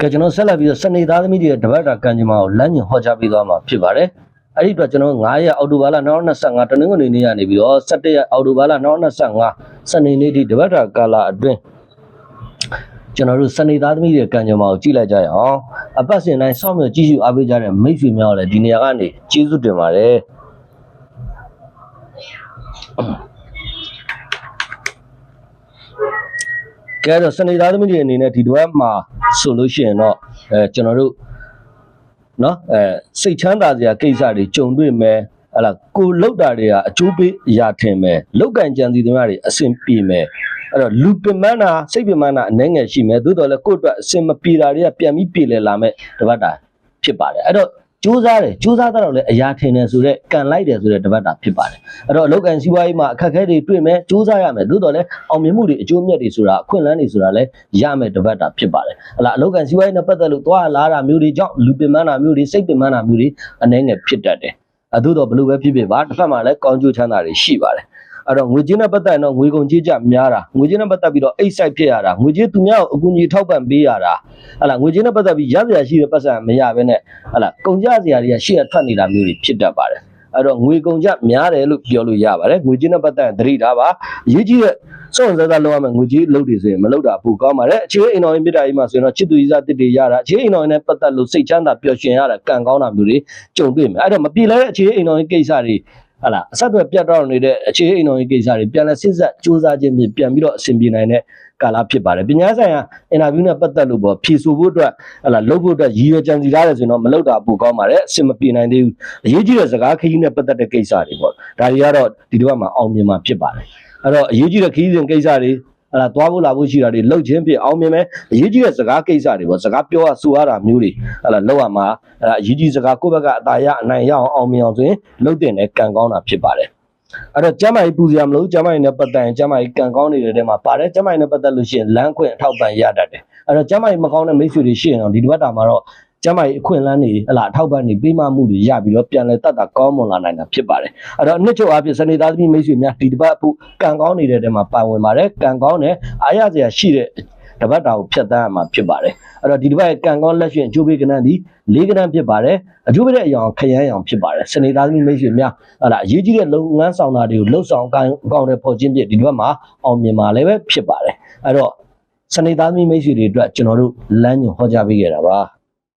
ကဲကျွန်တော်ဆက်လက်ပြီးတော့စနေသားသမီးတွေရဲ့တပတ်တာကံကြမ္မာကိုလမ်းညွှန်ဟောကြားပေးသွားမှာဖြစ်ပါတယ်။အဲ့ဒီအတွက်ကျွန်တော်9ရက်အောက်တိုဘာလ2025တနင်္ဂနွေနေ့ကနေပြီးတော့17ရက်အောက်တိုဘာလ2025စနေနေ့ဒီတပတ်တာကာလအတွင်းကျွန်တော်တို့စနေသားသမီးတွေရဲ့ကံကြမ္မာကိုကြည့်လိုက်ကြရအောင်။အပတ်စဉ်တိုင်းစောင့်မျှော်ကြည့်ရှုအားပေးကြတဲ့မိတ်ဆွေများကိုလည်းဒီနေရာကနေကျေးဇူးတင်ပါတယ်။ ကဲဆိုစနေသားသမီးတွေအနေနဲ့ဒီတွဲမှာဆိုလို့ရှိရင်တော့အဲကျွန်တော်တို့နော်အဲစိတ်ချမ်းသာစရာကိစ္စတွေကြုံတွေ့မယ်ဟလာကိုလောက်တာတွေကအကျိုးပေးအရာထင်မယ်လောက်ကံကြံစီသမားတွေအဆင်ပြေမယ်အဲ့တော့လူပင်မနာစိတ်ပင်မနာအနှဲငယ်ရှိမယ်သို့တော်လည်းကိုယ့်အတွက်အဆင်မပြေတာတွေကပြန်ပြီးပြေလည်လာမယ်တပတ်တာဖြစ်ပါတယ်အဲ့တော့ ကြိုးစားတယ်ကြိုးစားတော့လည်းအရာထင်တယ်ဆိုတော့ကန်လိုက်တယ်ဆိုတဲ့တပတ်တာဖြစ်ပါတယ်အဲ့တော့အလောက်ကန်စီးပွားရေးမှာအခက်အခဲတွေတွေ့မယ်ကြိုးစားရမယ်သို့တော်လည်းအောင်မြင်မှုတွေအကျိုးအမြတ်တွေဆိုတာအခွင့်အလမ်းတွေဆိုတာလည်းရမယ်တပတ်တာဖြစ်ပါတယ်ဟလာအလောက်ကန်စီးပွားရေးနဲ့ပတ်သက်လို့သွားလာတာမျိုးတွေကြောင့်လူပင်ပန်းတာမျိုးတွေစိတ်ပင်ပန်းတာမျိုးတွေအနေနဲ့ဖြစ်တတ်တယ်အသို့တော်ဘလို့ပဲဖြစ်ဖြစ်ပါတစ်ဖက်မှာလည်းကောင်းကျိုးချမ်းသာတွေရှိပါတယ် အဲ့တော့ငွေကြေးနဲ့ပတ်သက်ရင်တော့ငွေကုန်ကြေးကြများတာငွေကြေးနဲ့ပတ်သက်ပြီးတော့အိတ်ဆိုင်ဖြစ်ရတာငွေကြေးသူများကိုအကူအညီထောက်ပံ့ပေးရတာဟလာငွေကြေးနဲ့ပတ်သက်ပြီးရစရာရှိတဲ့ပတ်စံမရဘဲနဲ့ဟလာကုန်ကြစရာတွေကရှေ့ကထွက်နေတာမျိုးတွေဖြစ်တတ်ပါတယ်အဲ့တော့ငွေကုန်ကြများတယ်လို့ပြောလို့ရပါတယ်ငွေကြေးနဲ့ပတ်သက်ရင်သတိထားပါအရေးကြီးတဲ့စောင့်စားစားလုပ်ရမယ်ငွေကြေးလုပ်တွေဆိုရင်မလုပ်တာပိုကောင်းပါတယ်အခြေအိမ်တော်ရင်ပြတာကြီးမှာဆိုရင်တော့ချစ်သူကြီးစားတစ်တွေရတာအခြေအိမ်တော်ရင်နဲ့ပတ်သက်လို့စိတ်ချမ်းသာပျော်ရွှင်ရတာကံကောင်းတာမျိုးတွေကြုံတွေ့မယ်အဲ့တော့မပြေလဲတဲ့အခြေအိမ်တော်ရင်ကိစ္စတွေဟာလာအဆက်အသွယ်ပြတ်တော့နေတဲ့အခြေအိမ်တော်ရင်ကိစ္စတွေပြန်လဲစစ်ဆက်စူးစမ်းခြင်းဖြင့်ပြန်ပြီးတော့အဆင်ပြေနိုင်တဲ့ကာလဖြစ်ပါတယ်ပညာဆိုင်ရာအင်တာဗျူးနဲ့ပတ်သက်လို့ပေါ့ဖြေဆိုဖို့အတွက်ဟလာလုပ်ဖို့အတွက်ရည်ရွယ်ကြံစီထားတယ်ဆိုရင်တော့မလုပ်တာပိုကောင်းပါတယ်အဆင်မပြေနိုင်သေးဘူးအရေးကြီးတဲ့စကားခရီးနဲ့ပတ်သက်တဲ့ကိစ္စတွေပေါ့ဒါတွေကတော့ဒီတစ်ပတ်မှာအောင်မြင်မှာဖြစ်ပါတယ်အဲ့တော့အရေးကြီးတဲ့ခရီးစဉ်ကိစ္စတွေ ဟလာသွားဖို့လာဖို့ရှိတာတွေလှုပ်ခြင်းဖြင့်အောင်မြင်မယ်အရေးကြီးတဲ့စကားကိစ္စတွေပေါ့စကားပြောရဆိုရတာမျိုးတွေဟလာလောက်ရမှာအဲ့ဒါအရေးကြီးစကားကိုယ့်ဘက်ကအသာရအနိုင်ရအောင်အောင်မြင်အောင်ဆိုရင်လှုပ်တင်တဲ့ကံကောင်းတာဖြစ်ပါတယ်အဲ့တော့ကျမ်းမာရေးပူစရာမလိုကျမ်းမာရေးနဲ့ပတ်သက်ရင်ကျမ်းမာရေးကံကောင်းနေတဲ့တဲမှာပါတယ်ကျမ်းမာရေးနဲ့ပတ်သက်လို့ရှိရင်လမ်းခွင့်အထောက်ပံ့ရတတ်တယ်အဲ့တော့ကျမ်းမာရေးမကောင်းတဲ့မိတ်ဆွေတွေရှိရင်တော့ဒီတစ်ပတ်တာမှာတော့ ကျမ်းမာရေးအခွင့်အလမ်းတွေဟလာအထောက်ပံ့တွေပေးမှမှုတွေရပြီးတော့ပြန်လဲတတ်တာကောင်းမွန်လာနိုင်တာဖြစ်ပါတယ်အဲ့တော့အနှစ်ချုပ်အဖြစ်စနေသားသမီးမိတ်ဆွေများဒီတစ်ပတ်အဖို့ကံကောင်းနေတဲ့တဲမှာပါဝင်ပါတယ်ကံကောင်းတဲ့အားရစရာရှိတဲ့တပတ်တာကိုဖြတ်သန်းရမှာဖြစ်ပါတယ်အဲ့တော့ဒီတစ်ပတ်ရဲ့ကံကောင်းလက်ရှင်အကျိုးပေးကဏ္ဍဒီလေးကဏ္ဍဖြစ်ပါတယ်အကျိုးပေးတဲ့အရာခရမ်းအောင်ဖြစ်ပါတယ်စနေသားသမီးမိတ်ဆွေများဟလာအရေးကြီးတဲ့လုပ်ငန်းဆောင်တာတွေကိုလှုပ်ဆောင်ကောင်းကောင်းတဲ့ပေါ်ချင်းပြဒီတစ်ပတ်မှာအောင်မြင်မှာလည်းပဲဖြစ်ပါတယ်အဲ့တော့စနေသားသမီးမိတ်ဆွေတွေအတွက်ကျွန်တော်တို့လမ်းညွှန်ဟောကြားပေးခဲ့တာပါ